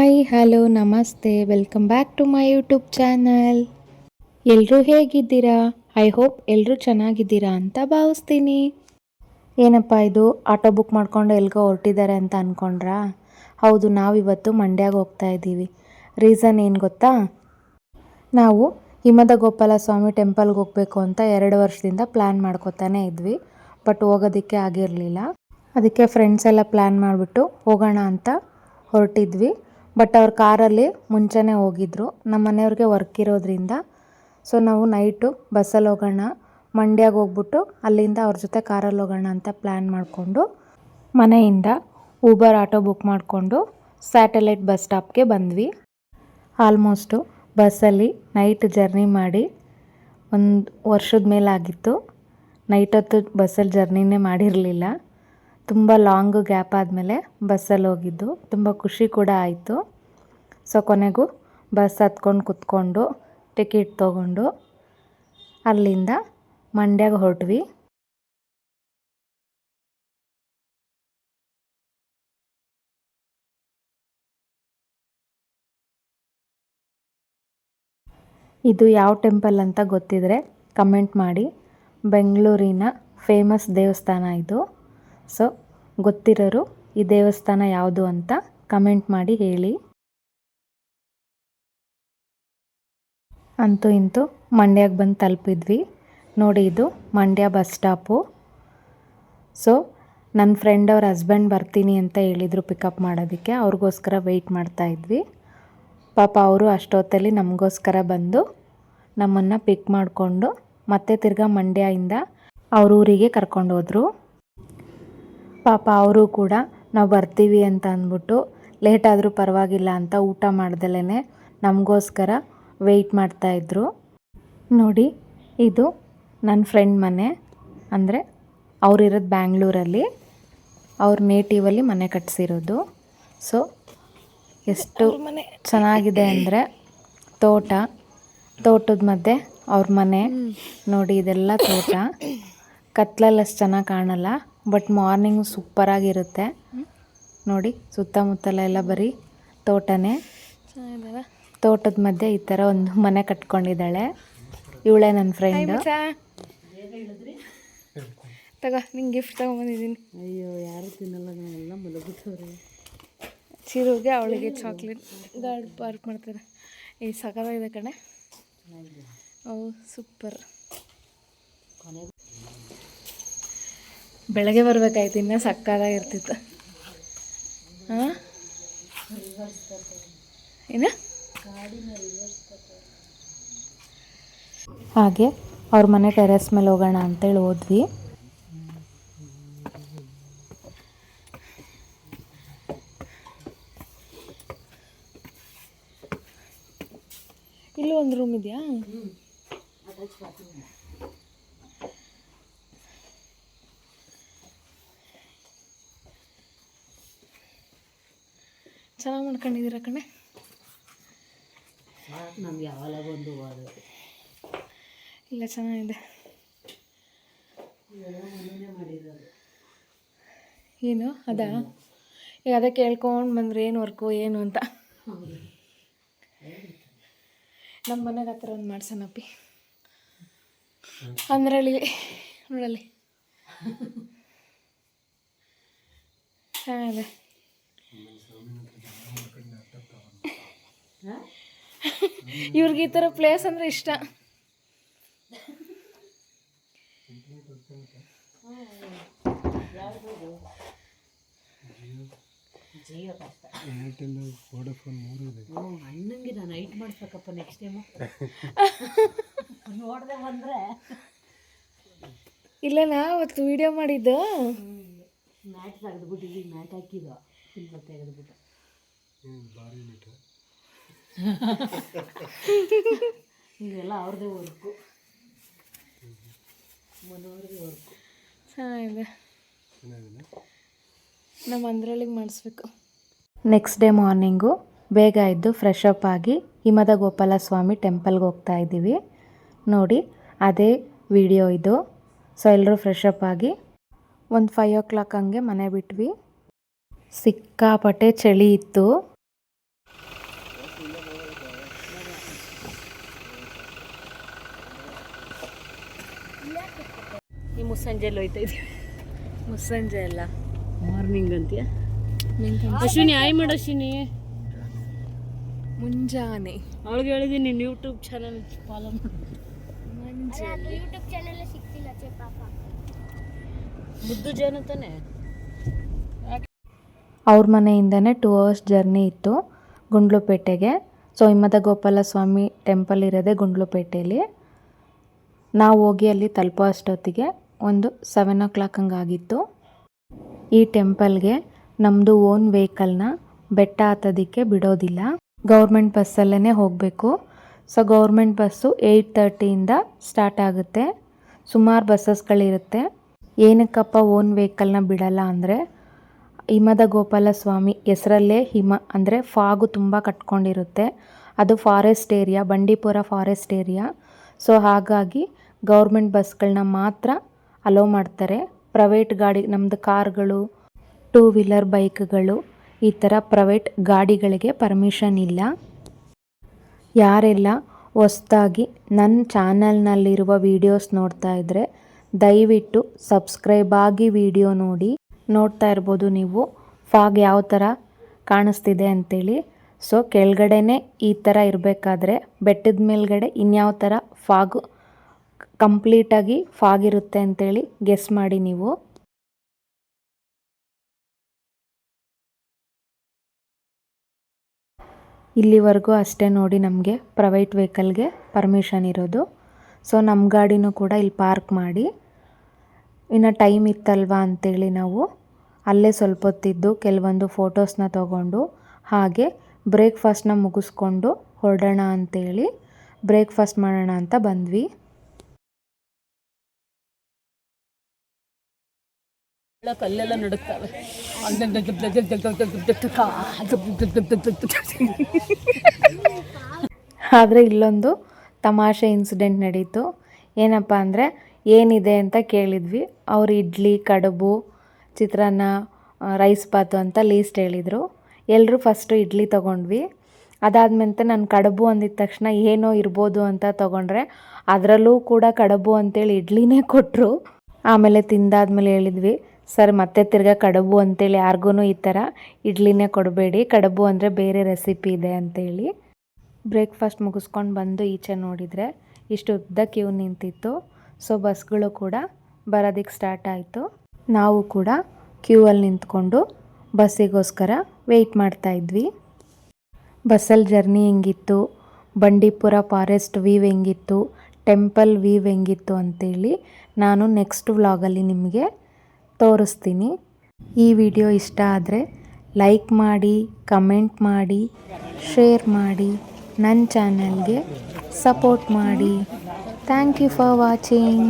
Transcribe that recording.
Hi, hello, namaste. Welcome back to my YouTube channel ಎಲ್ಲರೂ ಹೇಗಿದ್ದೀರಾ? I hope ಎಲ್ಲರೂ ಚೆನ್ನಾಗಿದ್ದೀರಾ ಅಂತ ಭಾವಿಸ್ತೀನಿ. ಏನಪ್ಪ ಇದು? ಆಟೋ ಬುಕ್ ಮಾಡ್ಕೊಂಡು ಎಲ್ಗೋ ಹೊರಟಿದ್ದಾರೆ ಅಂತ ಅಂದ್ಕೊಂಡ್ರಾ ಹೌದು, ನಾವಿವತ್ತು ಮಂಡ್ಯಾಗ ಹೋಗ್ತಾ ಇದ್ದೀವಿ. ರೀಸನ್ ಏನು ಗೊತ್ತಾ? ನಾವು ಹಿಮದ ಗೋಪಾಲ ಸ್ವಾಮಿ ಟೆಂಪಲ್ಗೆ ಹೋಗಬೇಕು ಅಂತ ಎರಡು ವರ್ಷದಿಂದ ಪ್ಲ್ಯಾನ್ ಮಾಡ್ಕೋತಾನೆ ಇದ್ವಿ. ಬಟ್ ಹೋಗೋದಕ್ಕೆ ಆಗಿರಲಿಲ್ಲ. ಅದಕ್ಕೆ ಫ್ರೆಂಡ್ಸ್ ಎಲ್ಲ ಪ್ಲ್ಯಾನ್ ಮಾಡಿಬಿಟ್ಟು ಹೋಗೋಣ ಅಂತ ಹೊರಟಿದ್ವಿ. ಬಟ್ ಅವ್ರ ಕಾರಲ್ಲಿ ಮುಂಚೆನೇ ಹೋಗಿದ್ರು. ನಮ್ಮ ಮನೆಯವ್ರಿಗೆ ವರ್ಕ್ ಇರೋದ್ರಿಂದ. ಸೊ ನಾವು ನೈಟು ಬಸ್ಸಲ್ಲಿ ಹೋಗೋಣ. ಮಂಡ್ಯಾಗೆ ಹೋಗ್ಬಿಟ್ಟು ಅಲ್ಲಿಂದ ಅವ್ರ ಜೊತೆ ಕಾರಲ್ಲಿ ಹೋಗೋಣ ಅಂತ ಪ್ಲ್ಯಾನ್ ಮಾಡಿಕೊಂಡು ಮನೆಯಿಂದ ಊಬರ್ ಆಟೋ ಬುಕ್ ಮಾಡಿಕೊಂಡು ಸ್ಯಾಟಲೈಟ್ ಬಸ್ ಸ್ಟಾಪ್ಗೆ ಬಂದ್ವಿ. ಆಲ್ಮೋಸ್ಟು ಬಸ್ಸಲ್ಲಿ ನೈಟ್ ಜರ್ನಿ ಮಾಡಿ ಒಂದು ವರ್ಷದ ಮೇಲಾಗಿತ್ತು ನೈಟ್ ಹೊತ್ತು ಬಸ್ಸಲ್ಲಿ ಜರ್ನಿನೇ ಮಾಡಿರಲಿಲ್ಲ. ತುಂಬ ಲಾಂಗ್ ಗ್ಯಾಪ್ ಆದಮೇಲೆ ಬಸ್ಸಲ್ಲಿ ಹೋಗಿದ್ದು. ತುಂಬ ಖುಷಿ ಕೂಡ ಆಯಿತು. ಸೊ ಕೊನೆಗೂ ಬಸ್ ಹತ್ಕೊಂಡು ಕುತ್ಕೊಂಡು ಟಿಕೆಟ್ ತೊಗೊಂಡು ಅಲ್ಲಿಂದ ಮಂಡ್ಯಗೆ ಹೊರಟ್ವಿ. ಇದು ಯಾವ ಟೆಂಪಲ್ ಅಂತ ಗೊತ್ತಿದ್ರೆ ಕಮೆಂಟ್ ಮಾಡಿ. ಬೆಂಗಳೂರಿನ ಫೇಮಸ್ ದೇವಸ್ಥಾನ ಇದು. ಸೊ ಗೊತ್ತಿರೋರು ಈ ದೇವಸ್ಥಾನ ಯಾವುದು ಅಂತ ಕಮೆಂಟ್ ಮಾಡಿ ಹೇಳಿ. ಅಂತೂ ಇಂತೂ ಮಂಡ್ಯಕ್ಕೆ ಬಂದು ತಲುಪಿದ್ವಿ. ನೋಡಿ ಇದು ಮಂಡ್ಯ ಬಸ್ ಸ್ಟಾಪು. ಸೊ ನನ್ನ ಫ್ರೆಂಡ್ ಅವ್ರ ಹಸ್ಬೆಂಡ್ ಬರ್ತೀನಿ ಅಂತ ಹೇಳಿದರು ಪಿಕಪ್ ಮಾಡೋದಕ್ಕೆ, ಅವ್ರಿಗೋಸ್ಕರ ವೆಯ್ಟ್ ಮಾಡ್ತಾ ಇದ್ವಿ. ಪಾಪ ಅವರು ಅಷ್ಟೊತ್ತಲ್ಲಿ ನಮಗೋಸ್ಕರ ಬಂದು ನಮ್ಮನ್ನು ಪಿಕ್ ಮಾಡಿಕೊಂಡು ಮತ್ತೆ ತಿರ್ಗಾ ಮಂಡ್ಯದಿಂದ ಅವ್ರ ಊರಿಗೆ ಕರ್ಕೊಂಡು ಹೋದರು. ಪಾಪ ಅವರು ಕೂಡ ನಾವು ಬರ್ತೀವಿ ಅಂತ ಅಂದ್ಬಿಟ್ಟು ಲೇಟ್ ಆದರೂ ಪರವಾಗಿಲ್ಲ ಅಂತ ಊಟ ಮಾಡ್ದಲೇ ನಮಗೋಸ್ಕರ ವೆಯ್ಟ್ ಮಾಡ್ತಾಯಿದ್ರು ನೋಡಿ ಇದು ನನ್ನ ಫ್ರೆಂಡ್ ಮನೆ. ಅಂದರೆ ಅವರಿರೋದು ಬ್ಯಾಂಗ್ಳೂರಲ್ಲಿ. ಅವ್ರ ನೇಟಿವಲ್ಲಿ ಮನೆ ಕಟ್ಸಿರೋದು. ಸೊ ಎಷ್ಟು ಚೆನ್ನಾಗಿದೆ ಅಂದರೆ ತೋಟ. ತೋಟದ ಮಧ್ಯೆ ಅವ್ರ ಮನೆ. ನೋಡಿ ಇದೆಲ್ಲ ತೋಟ. ಕತ್ಲಲ್ಲಿ ಅಷ್ಟು ಚೆನ್ನಾಗಿ ಕಾಣಲ್ಲ. ಬಟ್ ಮಾರ್ನಿಂಗ್ ಸೂಪರಾಗಿರುತ್ತೆ. ನೋಡಿ ಸುತ್ತಮುತ್ತಲ ಎಲ್ಲ ಬರೀ ತೋಟನೇ. ತೋಟದ ಮಧ್ಯೆ ಈ ಥರ ಒಂದು ಮನೆ ಕಟ್ಕೊಂಡಿದ್ದಾಳೆ. ಇವಳೇ ನನ್ನ ಫ್ರೆಂಡ್ ತಗೋ ನಿಂಗೆ ಗಿಫ್ಟ್ ತಗೊಂಬಂದಿದ್ದೀನಿ. ಅಯ್ಯೋ ಯಾರು ತಿನ್ನಲ್ಲ ನಾವೆಲ್ಲ ಮಲಗುತ್ತವ್ರೆ ಚಿರುಗೆ ಅವಳಿಗೆ ಚಾಕ್ಲೇಟ್ ಗಾರ್ಡ್ ಪಾರ್ಕ್ ಮಾಡ್ತಾರೆ. ಈ ಸಕಲಾಗಿದೆ ಕಣೆ. ಓ ಸೂಪರ್ ಬೆಳಗ್ಗೆ ಬರ್ಬೇಕಾಯ್ತು, ಇನ್ನೂ ಸಕ್ಕತ್ತಾಗಿರ್ತಿತ್ತು ಹಾಂ ಏನು ಹಾಗೆ, ಅವ್ರ ಮನೆ ಟೆರೆಸ್ ಮೇಲೆ ಹೋಗೋಣ ಅಂತೇಳಿ ಹೋದ್ವಿ. ಇಲ್ಲೂ ಒಂದು ರೂಮ್ ಇದೆಯಾ? ಚೆನ್ನಾಗಿ ಮಾಡ್ಕೊಂಡಿದ್ದೀರ ಕಣೆ? ನಮ್ಗೆ ಯಾವಾಗ ಒಂದು ಇಲ್ಲ ಚೆನ್ನಾಗಿದೆ. ಏನು? ಅದಾ? ಈಗ ಅದೇ ಕೇಳ್ಕೊಂಡು ಬಂದ್ರೆ ಏನು ವರ್ಕು ಏನು ಅಂತ. ನಮ್ಮ ಮನೆಗೆ ಹತ್ರ ಒಂದು ಮಾಡ್ಸೋಣಪ್ಪಿ ಅಂದ್ರಲ್ಲಿ ನೋಡಲ್ಲಿ ಚೆನ್ನಾಗಿದೆ. ಇವ್ರಿಗೆ ಈ ಥರ ಪ್ಲೇಸ್ ಅಂದರೆ ಇಷ್ಟ. ಅಣ್ಣಂಗೆ ನಾನು ನೈಟ್ ಮಾಡಿಸ್ಬೇಕಪ್ಪ ನೆಕ್ಸ್ಟ್ ಟೈಮು ನೋಡದೆ ಬಂದರೆ ಇಲ್ಲನಾ ಅವತ್ತು ವಿಡಿಯೋ ಮಾಡಿದ್ದು ಮ್ಯಾಟ್ ತೆಗೆದ್ಬಿಟ್ಟು. ಈಗ ಮ್ಯಾಟ್ ಹಾಕಿದ್ದು ತೆಗೆದ್ಬಿಟ್ಟು ಇದೆಲ್ಲ ಅವ್ರದ್ದೇ ವರ್ಕು ವರ್ಕು ಚೆನ್ನಾಗಿದೆ. ನಮ್ಮ ಅಂದ್ರಳಿಗೆ ಮಾಡಿಸ್ಬೇಕು. ನೆಕ್ಸ್ಟ್ ಡೇ ಮಾರ್ನಿಂಗು ಬೇಗ ಇದ್ದು ಫ್ರೆಶ್ ಅಪ್ ಆಗಿ ಹಿಮದ ಗೋಪಾಲ ಸ್ವಾಮಿ ಟೆಂಪಲ್ಗೆ ಹೋಗ್ತಾ ಇದ್ದೀವಿ. ನೋಡಿ ಅದೇ ವಿಡಿಯೋ ಇದು. ಸೊ ಎಲ್ಲರೂ ಫ್ರೆಶ್ ಅಪ್ ಆಗಿ ಒಂದು ಫೈವ್ ಓ ಕ್ಲಾಕ್ ಹಂಗೆ ಮನೆ ಬಿಟ್ವಿ. ಸಿಕ್ಕಾಪಟ್ಟೆ ಚಳಿ ಇತ್ತು. ಮುಸ್ಸಂಜೆಲ್ಲಿ ಹೋಯ್ತಾ ಇದ್ವಿ. ಮುಸ್ಸಂಜೆ ಅಲ್ಲ ಮಾರ್ನಿಂಗ್ ಅಂತೀಯ? ಅಶ್ವಿನಿ ಆಯ್ ಮಾಡು ಅಶ್ವಿನಿ. ಮುಂಜಾನೆ. ಅವಳಿಗೆ ಹೇಳಿದ್ದೀನಿ ಯೂಟ್ಯೂಬ್ ಚಾನಲ್ ಫಾಲೋ ಮಾಡಿ. ಮುದ್ದು ಜನ ತಾನೆ? ಅವ್ರ ಮನೆಯಿಂದನೇ ಟೂ ಅವರ್ಸ್ ಜರ್ನಿ ಇತ್ತು ಗುಂಡ್ಲುಪೇಟೆಗೆ. ಸೊ ಹಿಮ್ಮದ ಗೋಪಾಲ ಸ್ವಾಮಿ ಟೆಂಪಲ್ ಇರೋದೇ ಗುಂಡ್ಲುಪೇಟೆಯಲ್ಲಿ ನಾವು ಹೋಗಿ ಅಲ್ಲಿ ತಲುಪೋ ಅಷ್ಟೊತ್ತಿಗೆ ಒಂದು ಸೆವೆನ್ ಓ ಕ್ಲಾಕ್ ಹಂಗಾಗಿತ್ತು. ಈ ಟೆಂಪಲ್ಗೆ ನಮ್ಮದು ಓನ್ ವೆಹಿಕಲ್ನ ಬೆಟ್ಟ ಹತ್ತೋದಕ್ಕೆ ಬಿಡೋದಿಲ್ಲ. ಗೌರ್ಮೆಂಟ್ ಬಸ್ಸಲ್ಲೇ ಹೋಗಬೇಕು. ಸೊ ಗೌರ್ಮೆಂಟ್ ಬಸ್ಸು ಏಯ್ಟ್ ತರ್ಟಿಯಿಂದ ಸ್ಟಾರ್ಟ್ ಆಗುತ್ತೆ. ಸುಮಾರು ಬಸ್ಸಸ್ಗಳಿರುತ್ತೆ. ಏನಕ್ಕಪ್ಪ ಓನ್ ವೆಹಿಕಲ್ನ ಬಿಡಲ್ಲ ಅಂದರೆ ಹಿಮದ ಗೋಪಾಲ ಸ್ವಾಮಿ ಹೆಸರಲ್ಲೇ ಹಿಮ ಅಂದರೆ ಫಾಗು ತುಂಬ ಕಟ್ಕೊಂಡಿರುತ್ತೆ. ಅದು forest area Bandipur forest area so ಹಾಗಾಗಿ ಗೌರ್ಮೆಂಟ್ ಬಸ್ಗಳನ್ನ ಮಾತ್ರ ಅಲೋ ಮಾಡ್ತಾರೆ. ಪ್ರೈವೇಟ್ ಗಾಡಿ ನಮ್ಮದು ಕಾರ್ಗಳು ಟೂ ವೀಲರ್ ಬೈಕ್ಗಳು, ಈ ಥರ ಪ್ರೈವೇಟ್ ಗಾಡಿಗಳಿಗೆ ಪರ್ಮಿಷನ್ ಇಲ್ಲ. ಯಾರೆಲ್ಲ ಹೊಸ್ದಾಗಿ ನನ್ನ ಚಾನಲ್ನಲ್ಲಿರುವ ವೀಡಿಯೋಸ್ ನೋಡ್ತಾ ಇದ್ದರೆ ದಯವಿಟ್ಟು ಸಬ್ಸ್ಕ್ರೈಬ್ ಆಗಿ ವಿಡಿಯೋ ನೋಡಿ. ನೋಡ್ತಾ ಇರ್ಬೋದು ನೀವು ಫಾಗ್ ಯಾವ ಥರ ಕಾಣಿಸ್ತಿದೆ ಅಂತೇಳಿ. ಸೊ ಕೆಳಗಡೆನೇ ಈ ಥರ ಇರಬೇಕಾದ್ರೆ, ಬೆಟ್ಟದ ಮೇಲ್ಗಡೆ ಇನ್ಯಾವ ಥರ ಫಾಗು ಕಂಪ್ಲೀಟಾಗಿ ಫಾಗ್ ಇರುತ್ತೆ ಅಂತೇಳಿ ಗೆಸ್ ಮಾಡಿ ನೀವು. ಇಲ್ಲಿವರೆಗೂ ಅಷ್ಟೇ ನೋಡಿ ನಮಗೆ ಪ್ರೈವೇಟ್ ವೆಹಿಕಲ್ಗೆ ಪರ್ಮಿಷನ್ ಇರೋದು. ಸೊ ನಮ್ಮ ಗಾಡಿನೂ ಕೂಡ ಇಲ್ಲಿ ಪಾರ್ಕ್ ಮಾಡಿ. ಇನ್ನು ಟೈಮ್ ಇತ್ತಲ್ವಾ ಅಂತೇಳಿ ನಾವು ಅಲ್ಲೇ ಸ್ವಲ್ಪ ಹೊತ್ತಿದ್ದು ಕೆಲವೊಂದು ಫೋಟೋಸ್ನ ತಗೊಂಡು ಹಾಗೆ ಬ್ರೇಕ್ಫಾಸ್ಟ್ನ ಮುಗಿಸ್ಕೊಂಡು ಹೊರಡೋಣ ಅಂತೇಳಿ ಬ್ರೇಕ್ಫಾಸ್ಟ್ ಮಾಡೋಣ ಅಂತ ಬಂದ್ವಿ. ಕಲ್ಲೆಲ್ಲ ನಡುಕ್ತಾವೆ ಆದರೆ ಇಲ್ಲೊಂದು ತಮಾಷೆ ಇನ್ಸಿಡೆಂಟ್ ನಡೀತು. ಏನಪ್ಪ ಅಂದರೆ ಏನಿದೆ ಅಂತ ಕೇಳಿದ್ವಿ. ಅವ್ರು ಇಡ್ಲಿ, ಕಡುಬು, ಚಿತ್ರಾನ್ನ ರೈಸ್ ಬಾತು ಅಂತ ಲೀಸ್ಟ್ ಹೇಳಿದರು. ಎಲ್ಲರೂ ಫಸ್ಟು ಇಡ್ಲಿ ತೊಗೊಂಡ್ವಿ. ಅದಾದ್ಮೇಲೆ ನಾನು ಕಡುಬು ಅಂದಿದ ತಕ್ಷಣ ಏನೋ ಇರ್ಬೋದು ಅಂತ ತೊಗೊಂಡ್ರೆ ಅದರಲ್ಲೂ ಕೂಡ ಕಡುಬು ಅಂತೇಳಿ ಇಡ್ಲಿನೇ ಕೊಟ್ಟರು ಆಮೇಲೆ ತಿಂದಾದ್ಮೇಲೆ ಹೇಳಿದ್ವಿ. ಸರ್, ಮತ್ತೆ ತಿರ್ಗಾ ಕಡುಬು ಅಂತೇಳಿ ಯಾರಿಗೂ ಈ ಥರ ಇಡ್ಲಿನೇ ಕೊಡಬೇಡಿ. ಕಡುಬು ಅಂದರೆ ಬೇರೆ ರೆಸಿಪಿ ಇದೆ ಅಂತೇಳಿ. ಬ್ರೇಕ್ಫಾಸ್ಟ್ ಮುಗಿಸ್ಕೊಂಡು ಬಂದು ಈಚೆ ನೋಡಿದರೆ ಇಷ್ಟು ಉದ್ದ ಕ್ಯೂ ನಿಂತಿತ್ತು. ಸೊ ಬಸ್ಗಳು ಕೂಡ ಬರೋದಕ್ಕೆ ಸ್ಟಾರ್ಟ್ ಆಯಿತು. ನಾವು ಕೂಡ ಕ್ಯೂ ಅಲ್ಲಿ ನಿಂತ್ಕೊಂಡು ಬಸ್ಸಿಗೋಸ್ಕರ ವೆಯ್ಟ್ ಮಾಡ್ತಾ ಇದ್ವಿ. ಬಸ್ಸಲ್ಲಿ ಜರ್ನಿ ಹೆಂಗಿತ್ತು? ಬಂಡೀಪುರ ಫಾರೆಸ್ಟ್ ವೀವ್ ಹೆಂಗಿತ್ತು? ಟೆಂಪಲ್ ವೀವ್ ಹೆಂಗಿತ್ತು ಅಂತೇಳಿ ನಾನು ನೆಕ್ಸ್ಟ್ ವ್ಲಾಗಲ್ಲಿ ನಿಮಗೆ ತೋರಿಸ್ತೀನಿ. ಈ ವಿಡಿಯೋ ಇಷ್ಟ ಆದರೆ ಲೈಕ್ ಮಾಡಿ, ಕಮೆಂಟ್ ಮಾಡಿ, ಶೇರ್ ಮಾಡಿ ನನ್ನ ಚಾನಲ್ಗೆ ಸಪೋರ್ಟ್ ಮಾಡಿ. Thank you for watching.